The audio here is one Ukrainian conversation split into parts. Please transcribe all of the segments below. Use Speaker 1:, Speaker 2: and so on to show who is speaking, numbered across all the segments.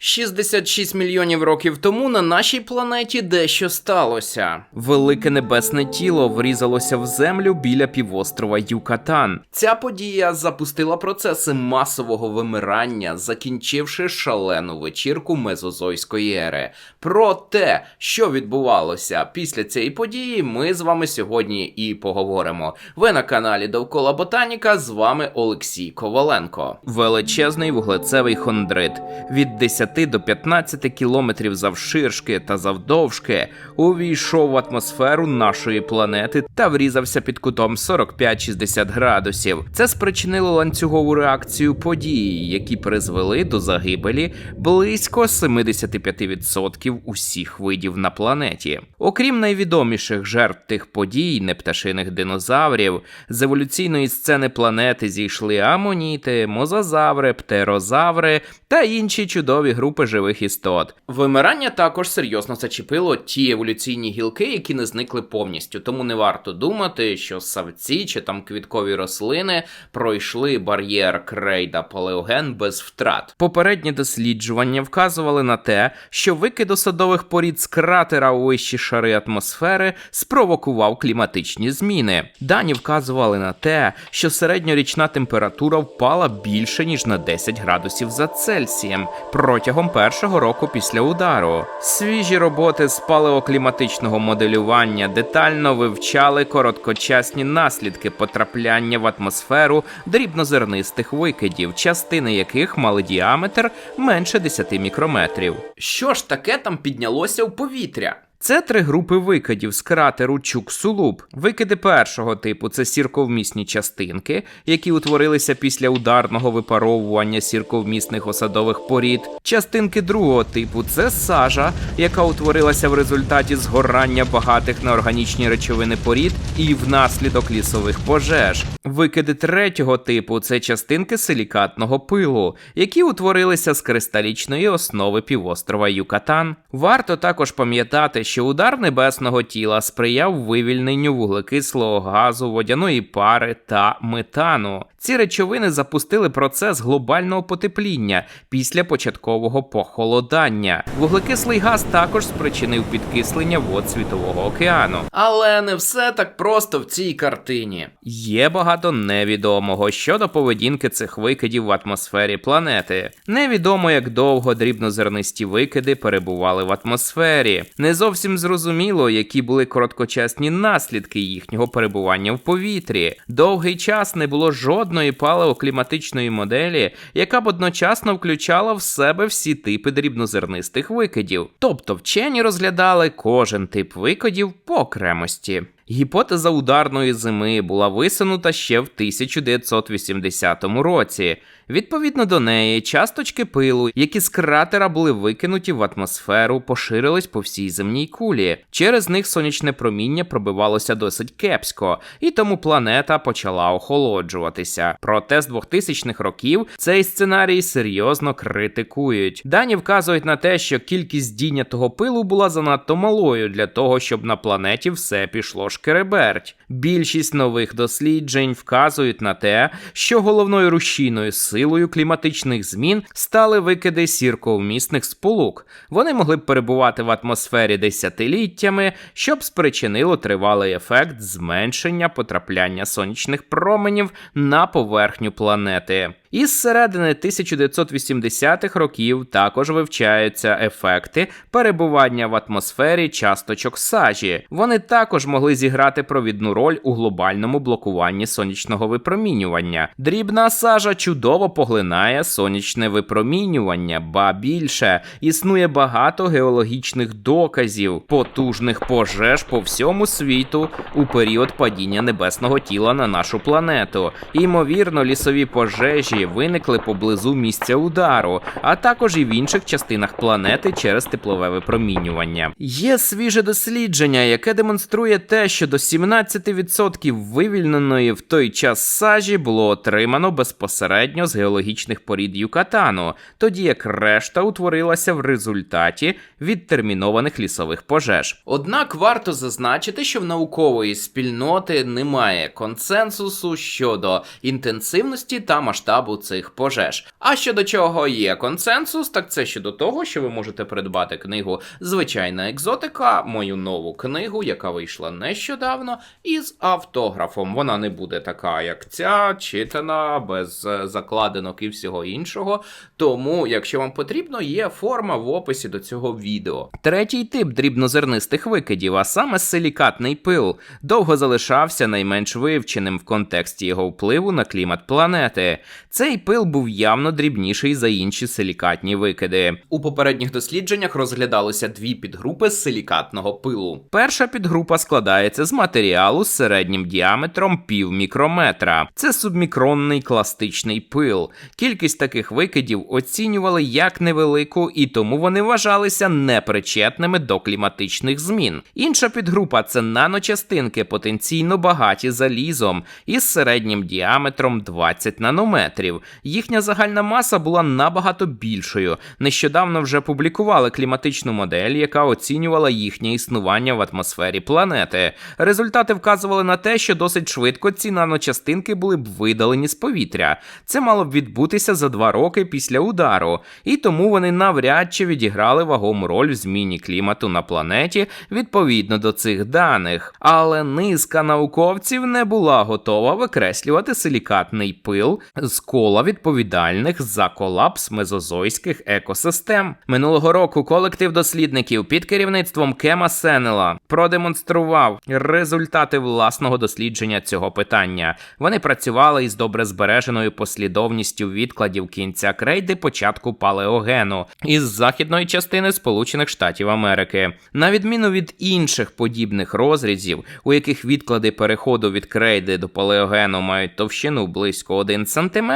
Speaker 1: 66 мільйонів років тому на нашій планеті дещо сталося. Велике небесне тіло врізалося в землю біля півострова Юкатан. Ця подія запустила процеси масового вимирання, закінчивши шалену вечірку мезозойської ери. Про те, що відбувалося після цієї події, ми з вами сьогодні і поговоримо. Ви на каналі Довкола Ботаніка. З вами Олексій Коваленко. Величезний вуглецевий хондрит від 10 до 15 кілометрів завширшки та завдовжки увійшов в атмосферу нашої планети та врізався під кутом 45-60 градусів. Це спричинило ланцюгову реакцію подій, які призвели до загибелі близько 75% усіх видів на планеті. Окрім найвідоміших жертв тих подій, непташиних динозаврів, з еволюційної сцени планети зійшли амоніти, мозазаври, птерозаври та інші чудові групи живих істот. Вимирання також серйозно зачепило ті еволюційні гілки, які не зникли повністю, тому не варто думати, що савці чи там квіткові рослини пройшли бар'єр крейда палеоген без втрат. Попередні досліджування вказували на те, що викид осадових порід з кратера у вищі шари атмосфери спровокував кліматичні зміни. Дані вказували на те, що середньорічна температура впала більше ніж на 10 градусів за Цельсієм протягом першого року після удару. Свіжі роботи з палеокліматичного моделювання детально вивчали короткочасні наслідки потрапляння в атмосферу дрібнозернистих викидів, частини яких мали діаметр менше 10 мікрометрів. Що ж таке там піднялося в повітря? Це три групи викидів з кратеру Чук-Сулуп. Викиди першого типу це сірковмісні частинки, які утворилися після ударного випаровування сірковмісних осадових порід. Частинки другого типу це сажа, яка утворилася в результаті згорання багатих на органічні речовини порід і внаслідок лісових пожеж. Викиди третього типу це частинки силікатного пилу, які утворилися з кристалічної основи півострова Юкатан. Варто також пам'ятати, що удар небесного тіла сприяв вивільненню вуглекислого газу, водяної пари та метану. Ці речовини запустили процес глобального потепління після початкового похолодання. Вуглекислий газ також спричинив підкислення вод Світового океану. Але не все так просто в цій картині. Є багато невідомого щодо поведінки цих викидів в атмосфері планети. Невідомо, як довго дрібнозернисті викиди перебували в атмосфері. Не зовсім зрозуміло, які були короткочасні наслідки їхнього перебування в повітрі. Довгий час не було жодної палеокліматичної моделі, яка б одночасно включала в себе всі типи дрібнозернистих викидів. Тобто вчені розглядали кожен тип викидів по окремості. Гіпотеза ударної зими була висунута ще в 1980 році. Відповідно до неї, часточки пилу, які з кратера були викинуті в атмосферу, поширились по всій земній кулі. Через них сонячне проміння пробивалося досить кепсько, і тому планета почала охолоджуватися. Проте з 2000-х років цей сценарій серйозно критикують. Дані вказують на те, що кількість дійнятого пилу була занадто малою для того, щоб на планеті все пішло шкереберть. Більшість нових досліджень вказують на те, що головною рушійною силою кліматичних змін стали викиди сірковмісних сполук. Вони могли б перебувати в атмосфері десятиліттями, щоб спричинило тривалий ефект зменшення потрапляння сонячних променів на поверхню планети. Із середини 1980-х років також вивчаються ефекти перебування в атмосфері часточок сажі. Вони також могли зіграти провідну роль у глобальному блокуванні сонячного випромінювання. Дрібна сажа чудово поглинає сонячне випромінювання, ба більше існує багато геологічних доказів потужних пожеж по всьому світу у період падіння небесного тіла на нашу планету. Ймовірно, лісові пожежі виникли поблизу місця удару, а також і в інших частинах планети через теплове випромінювання. Є свіже дослідження, яке демонструє те, що до 17% вивільненої в той час сажі було отримано безпосередньо з геологічних порід Юкатану, тоді як решта утворилася в результаті відтермінованих лісових пожеж. Однак варто зазначити, що в наукової спільноти немає консенсусу щодо інтенсивності та масштабу масштабу цих пожеж. А щодо чого є консенсус, так це щодо того, що ви можете придбати книгу Звичайна екзотика, мою нову книгу, яка вийшла нещодавно, із автографом. Вона не буде така, як ця, читана, без е, закладинок і всього іншого. Тому, якщо вам потрібно, є форма в описі до цього відео. Третій тип дрібнозернистих викидів, а саме силікатний пил, довго залишався найменш вивченим в контексті його впливу на клімат планети. Цей пил був явно дрібніший за інші силікатні викиди. У попередніх дослідженнях розглядалося дві підгрупи силікатного пилу. Перша підгрупа складається з матеріалу з середнім діаметром пів мікрометра. Це субмікронний кластичний пил. Кількість таких викидів оцінювали як невелику, і тому вони вважалися непричетними до кліматичних змін. Інша підгрупа це наночастинки, потенційно багаті залізом із середнім діаметром 20 нанометрів. Їхня загальна маса була набагато більшою. Нещодавно вже публікували кліматичну модель, яка оцінювала їхнє існування в атмосфері планети. Результати вказували на те, що досить швидко ці наночастинки були б видалені з повітря. Це мало б відбутися за два роки після удару, і тому вони навряд чи відіграли вагому роль в зміні клімату на планеті відповідно до цих даних. Але низка науковців не була готова викреслювати силікатний пил з кола відповідальних за колапс мезозойських екосистем. Минулого року колектив дослідників під керівництвом Кема Сенела продемонстрував результати власного дослідження цього питання. Вони працювали із добре збереженою послідовністю відкладів кінця крейди початку палеогену із західної частини Сполучених Штатів Америки. На відміну від інших подібних розрізів, у яких відклади переходу від крейди до палеогену мають товщину близько 1 см,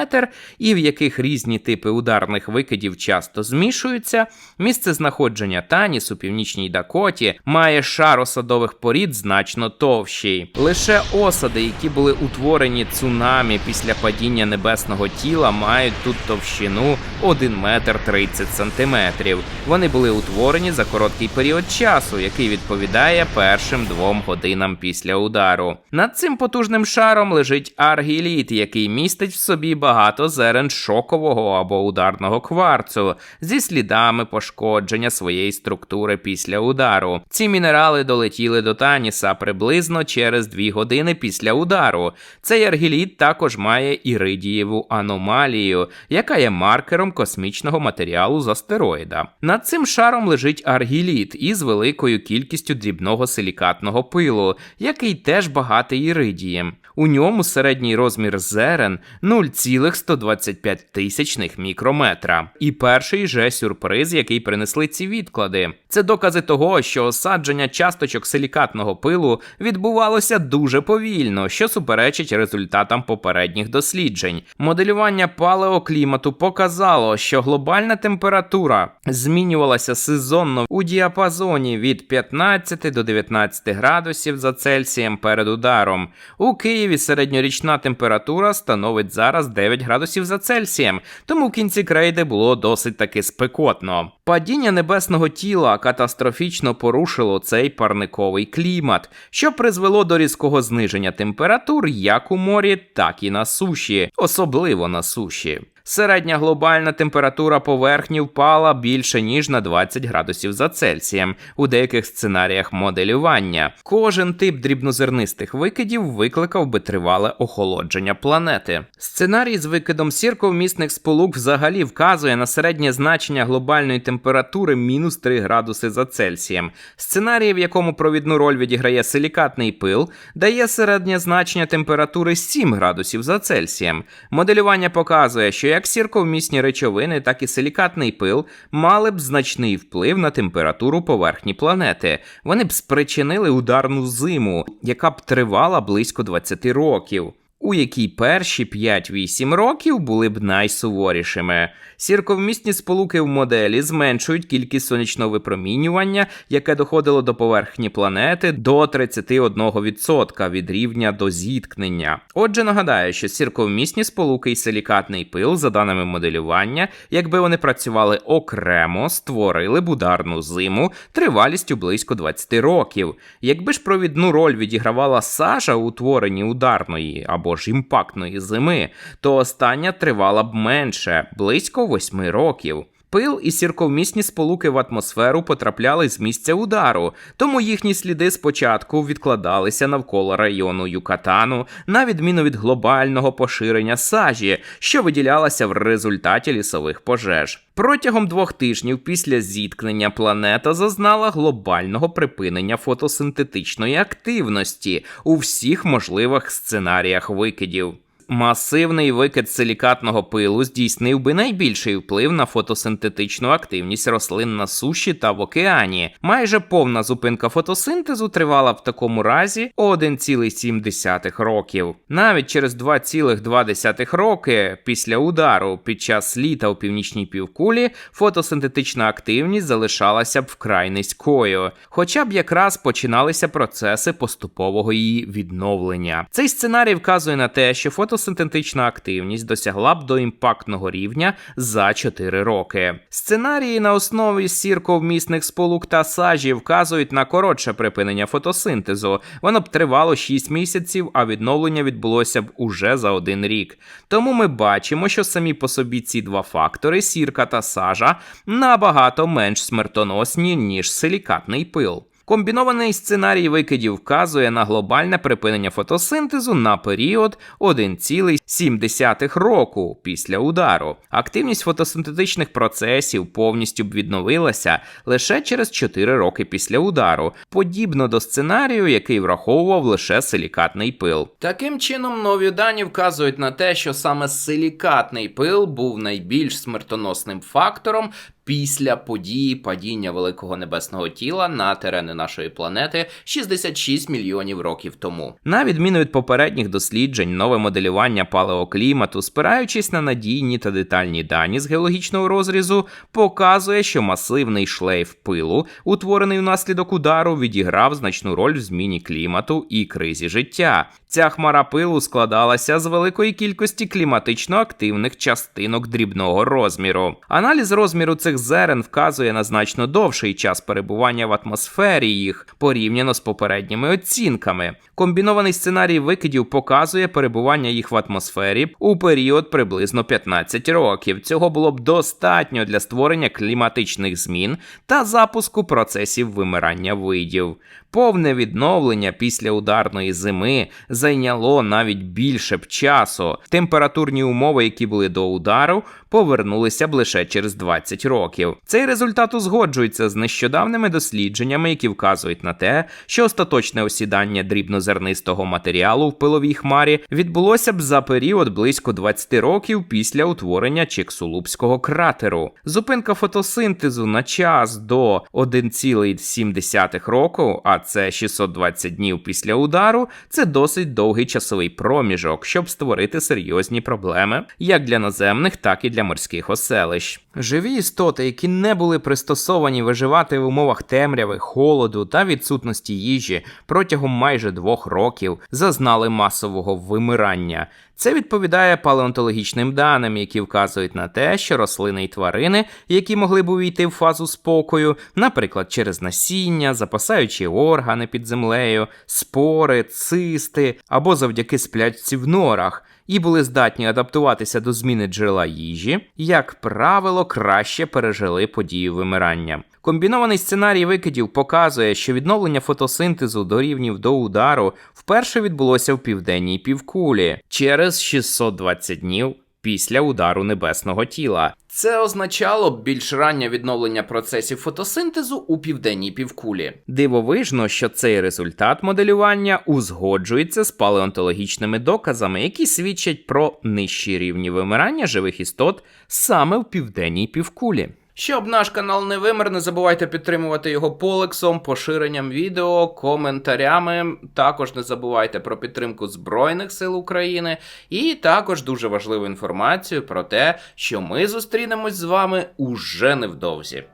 Speaker 1: і в яких різні типи ударних викидів часто змішуються, місце знаходження Таніс у північній Дакоті має шар осадових порід значно товщий. Лише осади, які були утворені цунамі після падіння небесного тіла, мають тут товщину 1 метр 30 сантиметрів. Вони були утворені за короткий період часу, який відповідає першим двом годинам після удару. Над цим потужним шаром лежить аргіліт, який містить в собі багато зерен шокового або ударного кварцу зі слідами пошкодження своєї структури після удару. Ці мінерали долетіли до Таніса приблизно через дві години після удару. Цей аргіліт також має іридієву аномалію, яка є маркером космічного матеріалу з астероїда. Над цим шаром лежить аргіліт із великою кількістю дрібного силікатного пилу, який теж багатий іридієм. У ньому середній розмір зерен 0,125 тисячних мікрометра. І перший же сюрприз, який принесли ці відклади. Це докази того, що осадження часточок силікатного пилу відбувалося дуже повільно, що суперечить результатам попередніх досліджень. Моделювання палеоклімату показало, що глобальна температура змінювалася сезонно у діапазоні від 15 до 19 градусів за Цельсієм перед ударом. У Києві середньорічна температура становить зараз 9 градусів за Цельсієм, тому в кінці крейди було досить таки спекотно. Падіння небесного тіла катастрофічно порушило цей парниковий клімат, що призвело до різкого зниження температур як у морі, так і на суші, особливо на суші. Середня глобальна температура поверхні впала більше ніж на 20 градусів за Цельсієм у деяких сценаріях моделювання. Кожен тип дрібнозернистих викидів викликав би тривале охолодження планети. Сценарій з викидом сірковмісних сполук взагалі вказує на середнє значення глобальної температури мінус 3 градуси за Цельсієм. Сценарій, в якому провідну роль відіграє силікатний пил, дає середнє значення температури 7 градусів за Цельсієм. Моделювання показує, що як сірковмісні речовини, так і силікатний пил мали б значний вплив на температуру поверхні планети. Вони б спричинили ударну зиму, яка б тривала близько 20 років. У якій перші 5-8 років були б найсуворішими. Сірковмісні сполуки в моделі зменшують кількість сонячного випромінювання, яке доходило до поверхні планети до 31% від рівня до зіткнення. Отже, нагадаю, що сірковмісні сполуки і силікатний пил, за даними моделювання, якби вони працювали окремо, створили б ударну зиму тривалістю близько 20 років. Якби ж провідну роль відігравала сажа у утворенні ударної або того ж імпактної зими, то остання тривала б менше близько восьми років. Пил і сірковмісні сполуки в атмосферу потрапляли з місця удару, тому їхні сліди спочатку відкладалися навколо району Юкатану, на відміну від глобального поширення сажі, що виділялася в результаті лісових пожеж. Протягом двох тижнів після зіткнення планета зазнала глобального припинення фотосинтетичної активності у всіх можливих сценаріях викидів. Масивний викид силікатного пилу здійснив би найбільший вплив на фотосинтетичну активність рослин на суші та в океані. Майже повна зупинка фотосинтезу тривала в такому разі 1,7 років. Навіть через 2,2 роки після удару під час літа у північній півкулі фотосинтетична активність залишалася б вкрай низькою, хоча б якраз починалися процеси поступового її відновлення. Цей сценарій вказує на те, що фотосинтетична активність досягла б до імпактного рівня за 4 роки. Сценарії на основі сірковмісних сполук та сажі вказують на коротше припинення фотосинтезу. Воно б тривало 6 місяців, а відновлення відбулося б уже за один рік. Тому ми бачимо, що самі по собі ці два фактори сірка та сажа набагато менш смертоносні, ніж силікатний пил. Комбінований сценарій викидів вказує на глобальне припинення фотосинтезу на період 1,7 року після удару. Активність фотосинтетичних процесів повністю б відновилася лише через 4 роки після удару, подібно до сценарію, який враховував лише силікатний пил. Таким чином, нові дані вказують на те, що саме силікатний пил був найбільш смертоносним фактором після події падіння великого небесного тіла на терени нашої планети 66 мільйонів років тому. На відміну від попередніх досліджень, нове моделювання палеоклімату, спираючись на надійні та детальні дані з геологічного розрізу, показує, що масивний шлейф пилу, утворений внаслідок удару, відіграв значну роль в зміні клімату і кризі життя. Ця хмара пилу складалася з великої кількості кліматично активних частинок дрібного розміру. Аналіз розміру цих зерен вказує на значно довший час перебування в атмосфері їх порівняно з попередніми оцінками. Комбінований сценарій викидів показує перебування їх в атмосфері у період приблизно 15 років. Цього було б достатньо для створення кліматичних змін та запуску процесів вимирання видів. Повне відновлення після ударної зими зайняло навіть більше б часу. Температурні умови, які були до удару, повернулися б лише через 20 років. Цей результат узгоджується з нещодавними дослідженнями, які вказують на те, що остаточне осідання дрібнозернистого матеріалу в пиловій хмарі відбулося б за період близько 20 років після утворення Чексулупського кратеру. Зупинка фотосинтезу на час до 1,7 року, а це 620 днів після удару, це досить довгий часовий проміжок, щоб створити серйозні проблеми як для наземних, так і для морських оселищ. Живі істоти, які не були пристосовані виживати в умовах темряви, холоду та відсутності їжі протягом майже двох років, зазнали масового вимирання. Це відповідає палеонтологічним даним, які вказують на те, що рослини й тварини, які могли б увійти в фазу спокою, наприклад, через насіння, запасаючи органи під землею, спори, цисти або завдяки сплячці в норах. І були здатні адаптуватися до зміни джерела їжі, як правило, краще пережили подію вимирання. Комбінований сценарій викидів показує, що відновлення фотосинтезу до рівнів до удару вперше відбулося в південній півкулі через 620 днів після удару небесного тіла. Це означало б більш раннє відновлення процесів фотосинтезу у південній півкулі. Дивовижно, що цей результат моделювання узгоджується з палеонтологічними доказами, які свідчать про нижчі рівні вимирання живих істот саме в південній півкулі. Щоб наш канал не вимер, не забувайте підтримувати його полексом, поширенням відео, коментарями. Також не забувайте про підтримку Збройних сил України і також дуже важливу інформацію про те, що ми зустрінемось з вами уже невдовзі.